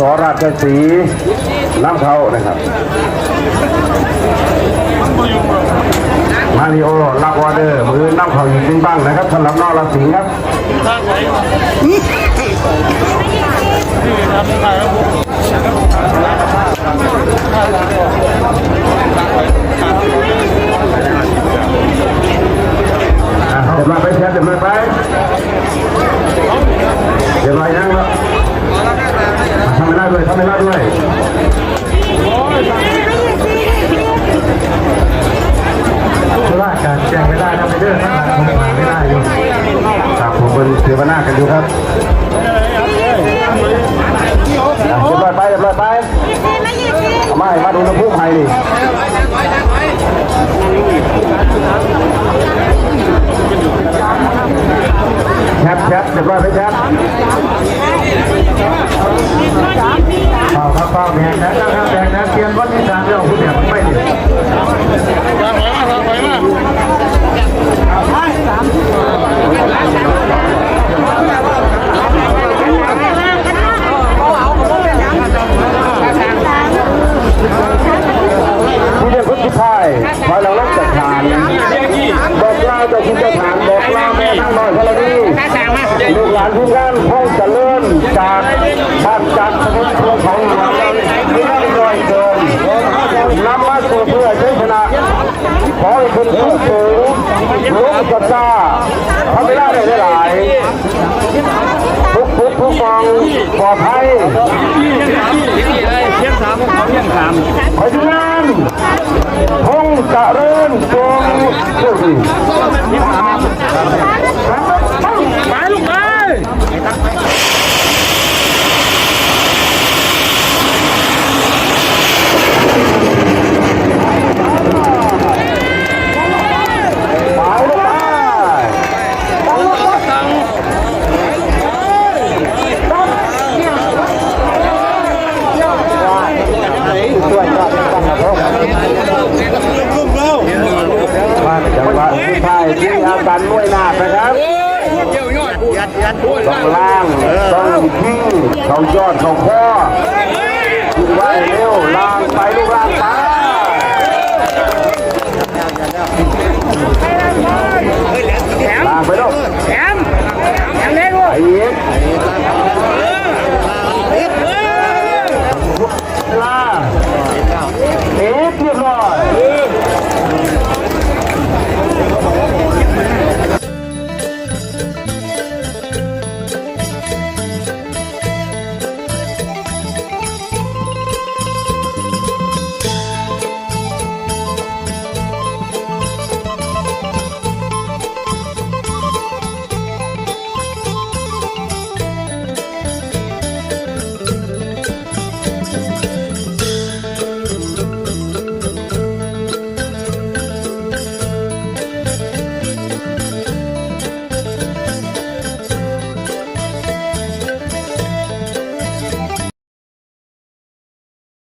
สราชสีน้ำเขานะครับมาริโอรับออเดอร์มือน้ำเขาอยิงบ้างนะครับสำหรับนอราศีครับเดี๋ยวมาไปเชียร์เดี๋ยวมาไป ไม่ได้ด้วยทำไม่ได้ด้วยเพราะว่าการแจ้งไม่ได้ทำไปเรื่อยทำไม่ได้อยู่ครับผมเป็นเสวนากันอยู่ครับเดี๋ยวไปไปเดี๋ยวไปไม่มาดูน้ำพุไทยดิ เรียบอยไหมแคปเปล่าครับเป่าแบ่งนะนะครับแบ่งนะเตรียมวัดที่สามเรื่องผู้เดียวไม่ดีผู้เดียวคนสุดท้ายคอเราลงจากฐานบอกเล่าเจ้าคุณเจ้าฐานบอกเล่าแม่นั่งน้อย พลดีลูกหลานทุกท่านพ้องเจริญจากบ้านจากสมุทรพวงของหลวงที่นั่งรอยเกินนำมาสู่เพื่อชัยชนะขอให้คุณผู้สูงรู้สัจจาทำไม่ได้ได้หลายทุกทุกทุกฟองปลอดภัยเที่ยงสามเขาเที่ยงสามขอทุกท่านพงเจริญจงโชคดี ไปลูกไป หมายเลขไปมาจังหวะ ที่ไทยที่อาการมวยหนักนะครับเกี่ยวยอดยัดยัดต้องล่างต้องทิ้งเขายอดเขาข้อทิ้งไว้เร็วล่างไป